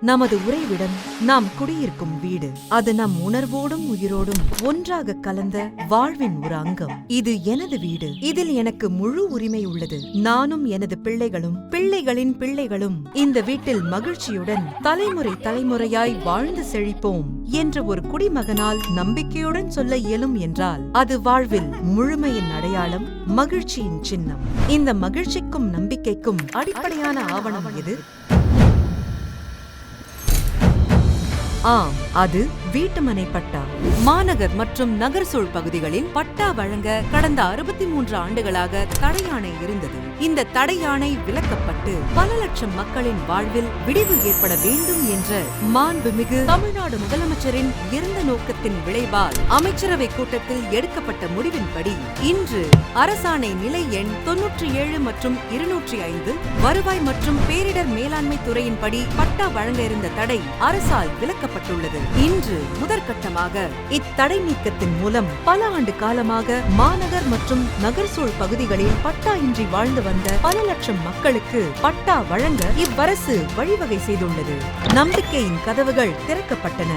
நமது உறைவிடம் நாம் குடியிருக்கும் வீடு. அது நம் உணர்வோடும் உயிரோடும் ஒன்றாக கலந்த வாழ்வின் ஒரு அங்கம். இது எனது வீடு. இதில் எனக்கு முழு உரிமை உள்ளது. நானும் எனது பிள்ளைகளும் பிள்ளைகளின் பிள்ளைகளும் இந்த வீட்டில் மகிழ்ச்சியுடன் தலைமுறை தலைமுறையாய் வாழ்ந்து செழிப்போம் என்ற ஒரு குடிமகனால் நம்பிக்கையுடன் சொல்ல இயலும் என்றால் அது வாழ்வில் முழுமையின் அடையாளம் மகிழ்ச்சியின் சின்னம். இந்த மகிழ்ச்சிக்கும் நம்பிக்கைக்கும் அடிப்படையான ஆவணம் எது? ஆம் அது வீட்டுமனை பட்டா மாநகர் மற்றும் நகர்சூழ் பகுதிகளில் பட்டா வழங்க கடந்த அறுபத்தி மூன்று ஆண்டுகளாக தடையாணை இருந்தது. இந்த தடையாணை விலக்கப்பட்டு பல லட்சம் மக்களின் வாழ்வில் விடிவு ஏற்பட வேண்டும் என்ற மாண்புமிகு தமிழ்நாடு முதலமைச்சரின் இருந்த நோக்கத்தின் விளைவால் அமைச்சரவை கூட்டத்தில் எடுக்கப்பட்ட முடிவின்படி இன்று அரசாணை நிலை எண் தொன்னூற்றி ஏழு மற்றும் இருநூற்றி ஐந்து வருவாய் மற்றும் பேரிடர் மேலாண்மை துறையின்படி பட்டா வழங்க இருந்த தடை அரசால் விலக்கப்பட்டுள்ளது இன்று முதற்கட்டமாக இத்தடை நீக்கத்தின் மூலம் பல ஆண்டு காலமாக மாநகர் மற்றும் நகர்சூழ் பகுதிகளில் பட்டா இன்றி வாழ்ந்து வந்த பல லட்சம் மக்களுக்கு பட்டா வழங்க இவ்வரசு வழிவகை செய்துள்ளது. நம்பிக்கையின் கதவுகள் திறக்கப்பட்டன.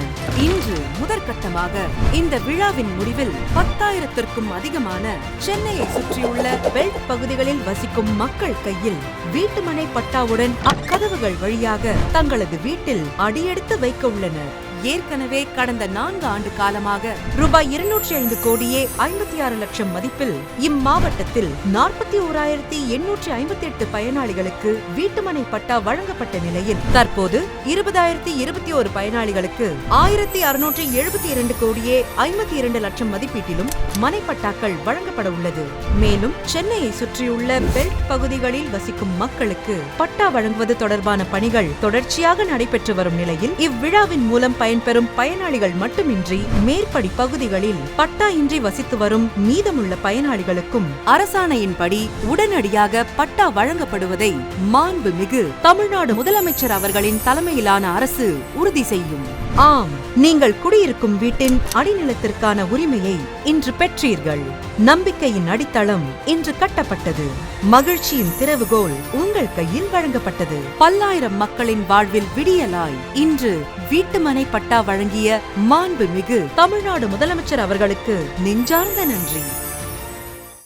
இன்று முதற்கட்டமாக இந்த விழாவின் முடிவில் பத்தாயிரத்திற்கும் அதிகமான சென்னையை சுற்றியுள்ள பெல்ட் பகுதிகளில் வசிக்கும் மக்கள் கையில் வீட்டுமனை பட்டாவுடன் அக்கதவுகள் வழியாக தங்களது வீட்டில் அடியெடுத்து வைக்க உள்ளனர். ஏற்கனவே கடந்த நான்கு ஆண்டு காலமாக ரூபாய் இருநூற்றி ஐந்து கோடியே ஐம்பத்தி ஆறு லட்சம் மதிப்பில் இம்மாவட்டத்தில் நாற்பத்தி ஓராயிரத்தி எண்ணூற்றி ஐம்பத்தி எட்டு பயனாளிகளுக்கு வீட்டுமனை பட்டா வழங்கப்பட்ட நிலையில் தற்போது இருபதாயிரத்தி இருபத்தி ஒரு பயனாளிகளுக்கு ஆயிரத்தி அறுநூற்றி எழுபத்தி இரண்டு கோடியே ஐம்பத்தி இரண்டு லட்சம் மதிப்பீட்டிலும் மனைப்பட்டாக்கள் வழங்கப்பட உள்ளது. மேலும் சென்னையை சுற்றியுள்ள பெல்ட் பகுதிகளில் வசிக்கும் மக்களுக்கு பட்டா வழங்குவது தொடர்பான பணிகள் தொடர்ச்சியாக நடைபெற்று வரும் நிலையில் இவ்விழாவின் மூலம் பயன்பெறும் பயனாளிகள் மட்டுமின்றி மேற்படி பகுதிகளில் பட்டா இன்றி வசித்து வரும் மீதமுள்ள பயனாளிகளுக்கும் அரசாணையின்படி உடனடியாக பட்டா வழங்கப்படுவதை மாண்புமிகு தமிழ்நாடு முதலமைச்சர் அவர்களின் தலைமையிலான அரசு உறுதி செய்யும். ஆம் நீங்கள் குடியிருக்கும் வீட்டின் அடிநிலத்திற்கான உரிமையை இன்று பெற்றீர்கள். நம்பிக்கையின் அடித்தளம் இன்று கட்டப்பட்டது. மகிழ்ச்சியின் திறவுகோல் உங்கள் கையில் வழங்கப்பட்டது. பல்லாயிரம் மக்களின் வாழ்வில் விடியலாய் இன்று வீட்டுமனை பட்டா வழங்கிய மாண்புமிகு தமிழ்நாடு முதலமைச்சர் அவர்களுக்கு நெஞ்சார்ந்த நன்றி.